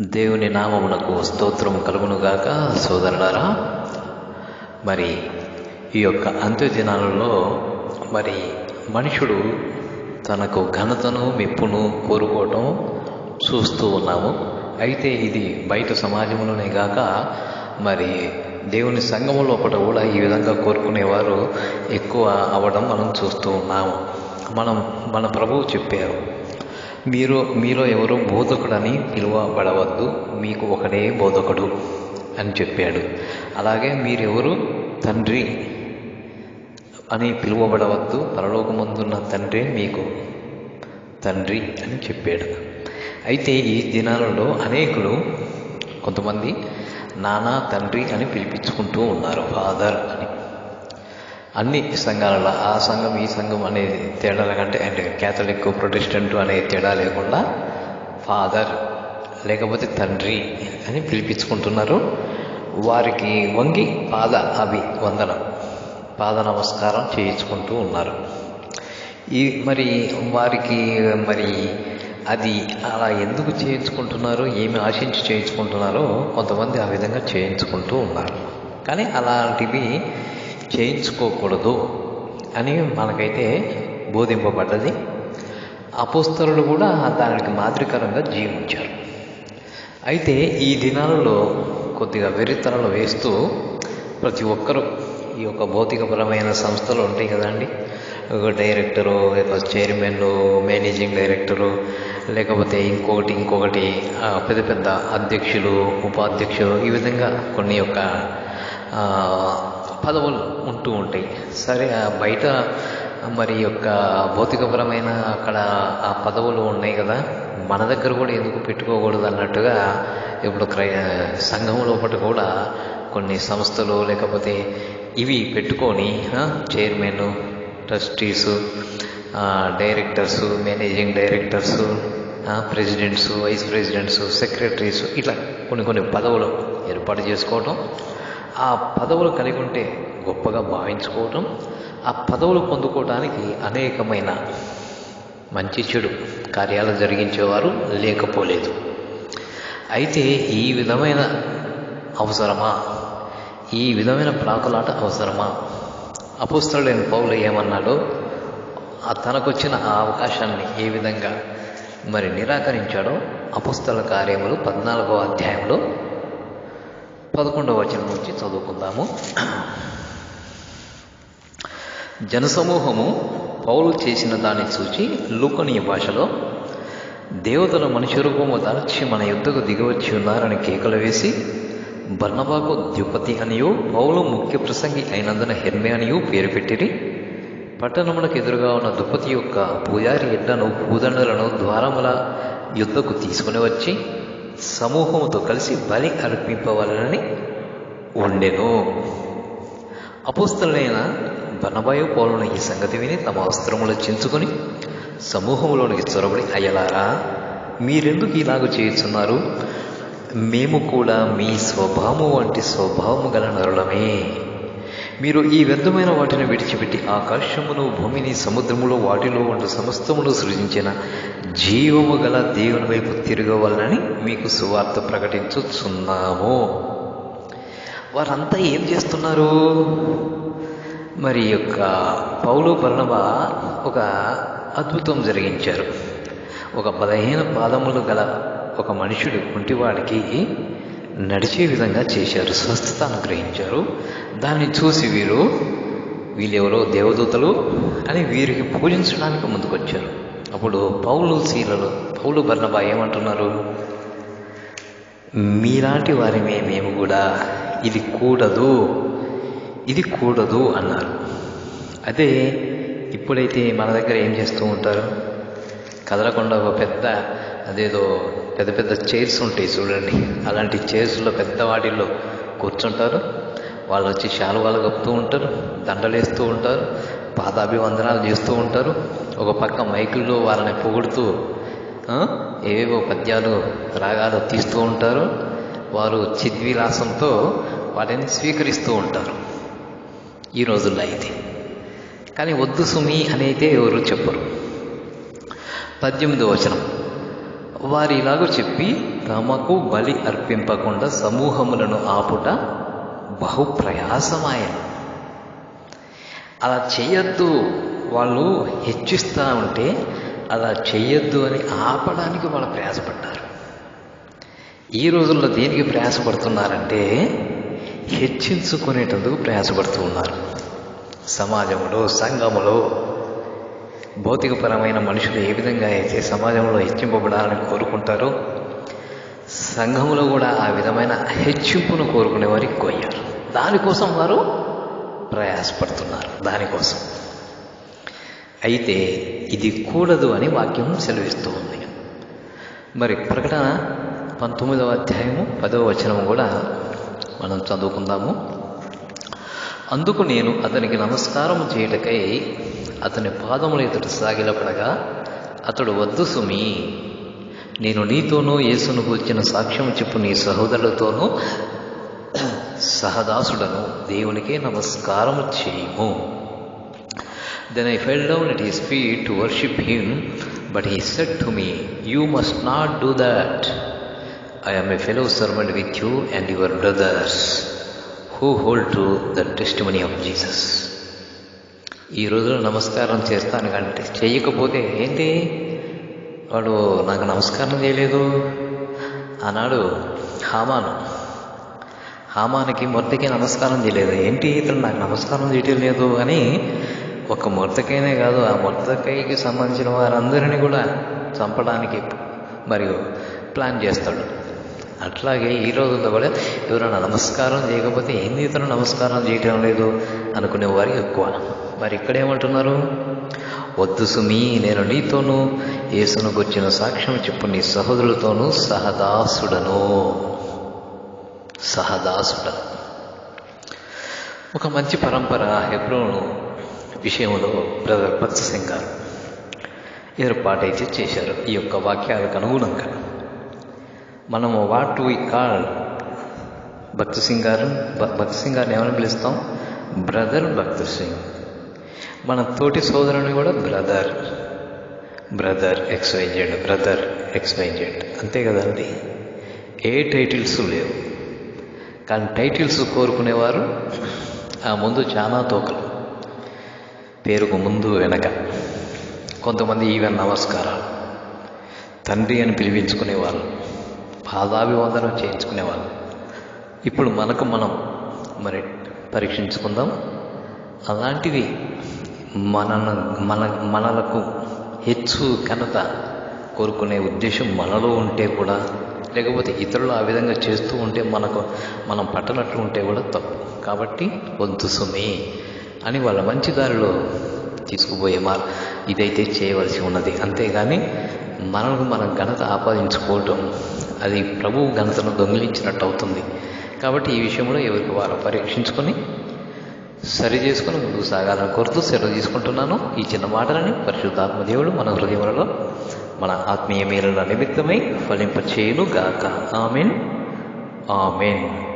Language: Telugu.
దేవుని నామమునకు స్తోత్రం కలుగునుగాక సోదరులారా. మరి ఈ యొక్క అంత్య దినాలలో మరి మనుషుడు తనకు ఘనతను మెప్పును కోరుకోవటం చూస్తూ ఉన్నాము. అయితే ఇది బయట సమాజంలోనే కాక మరి దేవుని సంఘం లోపల కూడా ఈ విధంగా కోరుకునేవారు ఎక్కువ అవ్వడం మనం చూస్తూ ఉన్నాము. మనం మన ప్రభువు చెప్పారు మీరు మీలో ఎవరు బోధకుడని పిలువబడవద్దు. మీకు ఒకడే బోధకుడు అని చెప్పాడు. అలాగే మీరెవరు? తండ్రి అని పిలువబడవద్దు. పరలోకమందున్న తండ్రి మీకు తండ్రి అని చెప్పాడు. అయితే ఈ దినాలలో అనేకులు కొంతమంది నానా తండ్రి అని పిలిపించుకుంటూ ఉన్నారు ఫాదర్ అని. అన్ని సంఘాలలో ఆ సంఘం ఈ సంఘం అనే తేడా కంటే అంటే క్యాథలిక్ ప్రొటెస్టెంట్ అనే తేడా లేకుండా ఫాదర్ లేకపోతే తండ్రి అని పిలిపించుకుంటున్నారు. వారికి వంగి పాద అవి వందనం పాద నమస్కారం చేయించుకుంటూ ఉన్నారు. ఈ మరి వారికి మరి అది అలా ఎందుకు చేయించుకుంటున్నారో ఏమి ఆశించి చేయించుకుంటున్నారో కొంతమంది ఆ విధంగా చేయించుకుంటూ ఉన్నారు. కానీ అలాంటివి చేయించుకోకూడదు అని మనకైతే బోధింపబడ్డది. అపోస్తరులు కూడా దానికి మాదిరికరంగా జీవించారు. అయితే ఈ దినాలలో కొద్దిగా వెరితనలు వేస్తూ ప్రతి ఒక్కరూ ఈ యొక్క భౌతికపరమైన సంస్థలు ఉంటాయి కదండి. ఒక డైరెక్టరు లేక చైర్మన్ మేనేజింగ్ డైరెక్టరు లేకపోతే ఇంకొకటి ఇంకొకటి పెద్ద పెద్ద అధ్యక్షులు ఉపాధ్యక్షులు ఈ విధంగా కొన్ని యొక్క పదవులు ఉంటూ ఉంటాయి. సరే బయట మరి యొక్క భౌతికపరమైన అక్కడ ఆ పదవులు ఉన్నాయి కదా మన దగ్గర కూడా ఎందుకు పెట్టుకోకూడదు అన్నట్టుగా ఇప్పుడు క్రై సంఘం లోపల కూడా కొన్ని సంస్థలు లేకపోతే ఇవి పెట్టుకొని chairman trustees directors managing directors presidents vice presidents secretaries ఇట్లా కొన్ని కొన్ని పదవులు ఏర్పాటు చేసుకోవటం ఆ పదవులు కలిగి ఉంటే గొప్పగా భావించుకోవటం ఆ పదవులు పొందుకోవడానికి అనేకమైన మంచి చెడు కార్యాలు జరిగించేవారు లేకపోలేదు. అయితే ఈ విధమైన అవసరమా? ఈ విధమైన ప్రాకులాట అవసరమా? అపుస్తలుడైన పౌలు ఏమన్నాడో తనకొచ్చిన ఆ అవకాశాన్ని ఏ విధంగా మరి నిరాకరించాడో అపుస్తల కార్యములు పద్నాలుగో అధ్యాయంలో పదకొండవ వచనం నుంచి చదువుకుందాము. జనసమూహము పౌలు చేసిన దాన్ని చూచి లూకనీయ భాషలో దేవతల మనిషి రూపము దాల్చి మన యుద్ధకు దిగవచ్చి ఉన్నారని కేకలు వేసి బర్ణబాకు ద్యుపతి అనియు పౌలు ముఖ్య ప్రసంగి అయినందున హెర్మె అనియు పేరు పెట్టిరి. పట్టణములకు ఎదురుగా ఉన్న దుపతి యొక్క పూజారి ఎడ్లను పూదండలను ద్వారముల యుద్ధకు తీసుకుని వచ్చి సమూహముతో కలిసి బలి అర్పింపవలనని ఉండెను. అపుస్తలైన బనబాయు పౌలను ఈ సంగతి విని తమ వస్త్రములు చించుకొని సమూహంలోనికి చొరబడి అయ్యలారా మీరెందుకు ఇలాగ చేయుచున్నారు? మేము కూడా మీ స్వభావము వంటి స్వభావము గల నరులమే. మీరు ఈ వ్యర్థమైన వాటిని విడిచిపెట్టి ఆకాశమును భూమిని సముద్రములో వాటిలో వంటి సమస్తమును సృజించిన జీవము గల దేవుని వైపు తిరగవాలని మీకు సువార్త ప్రకటించుచున్నాము. వారంతా ఏం చేస్తున్నారు? మరి యొక్క పౌలు పర్ణవ ఒక అద్భుతం జరిగించారు. ఒక బలహీన పాదములు గల ఒక మనుషుడు కుంటివాడికి నడిచే విధంగా చేశారు. స్వస్థత అనుగ్రహించారు. దాన్ని చూసి వీరు వీళ్ళెవరో దేవదూతలు అని వీరికి పూజించడానికి ముందుకొచ్చారు. అప్పుడు పౌలు శీలలు పౌలు బర్ణబా ఏమంటున్నారు? మీలాంటి వారిమే మేము కూడా. ఇది కూడదు. ఇది కూడదు అన్నారు. అదే ఇప్పుడైతే మన దగ్గర ఏం చేస్తూ ఉంటారు? కదలకుండా ఒక పెద్ద అదేదో పెద్ద పెద్ద చైర్స్ ఉంటాయి చూడండి. అలాంటి చైర్స్లో పెద్ద వాటిల్లో కూర్చుంటారు. వాళ్ళు వచ్చి శాలువాలు కప్పుతూ ఉంటారు దండలేస్తూ ఉంటారు పాదాభివందనాలు చేస్తూ ఉంటారు. ఒక పక్క మైకుల్లో వాళ్ళని పొగుడుతూ ఏవేవో పద్యాలు రాగాలు తీస్తూ ఉంటారు. వారు చిద్విలాసంతో వాటిని స్వీకరిస్తూ ఉంటారు. ఈ రోజుల్లో అయితే. కానీ వద్దు సుమి అని అయితే ఎవరు చెప్పరు. పద్దెనిమిదో వచనం. వారి ఇలాగ చెప్పి తమకు బలి అర్పింపకుండా సమూహములను ఆపుట బహు ప్రయాసమాయ అలా చేయొద్దు వాళ్ళు హెచ్చిస్తూ ఉంటే అలా చెయ్యొద్దు అని ఆపడానికి వాళ్ళు ప్రయాసపడ్డారు. ఈ రోజుల్లో దేనికి ప్రయాసపడుతున్నారంటే హెచ్చించుకునేటందుకు ప్రయాసపడుతూ ఉన్నారు. సమాజంలో సంఘములో భౌతికపరమైన మనుషులు ఏ విధంగా అయితే సమాజంలో హెచ్చింపబడాలని కోరుకుంటారో సంఘంలో కూడా ఆ విధమైన హెచ్చింపును కోరుకునే వారు ఎక్కువ దానికోసం వారు ప్రయాసపడుతున్నారు. దానికోసం. అయితే ఇది కూడదు అని వాక్యం సెలవిస్తూ ఉంది. మరి ప్రకటన పంతొమ్మిదవ అధ్యాయము పదవ వచనము కూడా మనం చదువుకుందాము. అందుకు నేను అతనికి నమస్కారం చేయుటకై అతని పాదములు ఇతడు సాగిలపడగా అతడు వద్దు సుమి నేను నీతోనూ యేసును కూర్చిన సాక్ష్యం చెప్పు నీ సహోదరులతోనూ సహదాసుడను. దేవునికే నమస్కారం చేయము. Then I fell down it is fit to worship him but he said to me you must not do that I am a fellow servant with you and your brothers who hold to the testimony of Jesus ఈ రోజులో నమస్కారం చేస్తాను కంటే చేయకపోతే ఏంటి? వాడు నాకు నమస్కారం చేయలేదు. ఆనాడు హామాను. హామానికి మొర్తకి నమస్కారం చేయలేదు. ఏంటి ఇతను నాకు నమస్కారం చేయటం లేదు అని? ఒక మొర్తకైనే కాదు ఆ మొర్తకైకి సంబంధించిన వారందరినీ కూడా చంపడానికి మరియు ప్లాన్ చేస్తాడు. అట్లాగే ఈ రోజుల్లో కూడా ఎవరైనా నమస్కారం చేయకపోతే ఏంది ఇతను నమస్కారం చేయటం లేదు అనుకునే వారు ఎక్కువ. మరి ఇక్కడ ఏమంటున్నారు? వద్దు సుమి నేను నీతోనూ యేసును గుర్చిన సాక్ష్యం చెప్పు నీ సహోదరులతోనూ సహదాసుడను. సహదాసుడను. ఒక మంచి పరంపర హెబ్రోను విషయంలో బ్రదర్ భక్త గారు ఏర్పాటైతే చేశారు. ఈ యొక్క వాక్యాలకు అనుగుణంగా మనము what we call Bhakt Singh గారు. భ- భక్త సింగ్ గారిని ఏమని పిలుస్తాం? బ్రదర్ భక్త సింగ్. మన తోటి సోదరుని కూడా brother. Brother X Y Z brother X Y Z అంతే కదండి? ఏ టైటిల్స్ లేవు. కానీ టైటిల్స్ కోరుకునేవారు ఆ ముందు చాలా తోకలు. పేరుకు ముందు వెనక. కొంతమంది ఈవెన్ నమస్కారాలు. తండ్రి అని పిలిపించుకునేవాళ్ళు. పాదాభివందనం చేయించుకునేవాళ్ళు. ఇప్పుడు మనకు మనం మరి పరీక్షించుకుందాం. అలాంటివి మన మన మనలకు హెచ్చు ఘనత కోరుకునే ఉద్దేశం మనలో ఉంటే కూడా లేకపోతే ఇతరులు ఆ విధంగా చేస్తూ ఉంటే మనకు మనం పట్టనట్లు ఉంటే కూడా తప్పు. కాబట్టి వంతు సుమి అని వాళ్ళ మంచి దారిలో తీసుకుపోయే మార్ ఇదైతే చేయవలసి ఉన్నది. అంతేగాని మనకు మనం ఘనత ఆపాదించుకోవటం అది ప్రభువు ఘనతను దొంగిలించినట్టు అవుతుంది కాబట్టి ఈ విషయంలో ఎవరికి వారు పరీక్షించుకొని సరి చేసుకుని ముందుకు సాగాలని కోరుతూ సెలవు తీసుకుంటున్నాను. ఈ చిన్న మాటలని పరిశుద్ధాత్మ దేవుడు మన హృదయములలో మన ఆత్మీయ మేలుల నిమిత్తమై ఫలింపచేయును గాక ఆమెన్. ఆమెన్.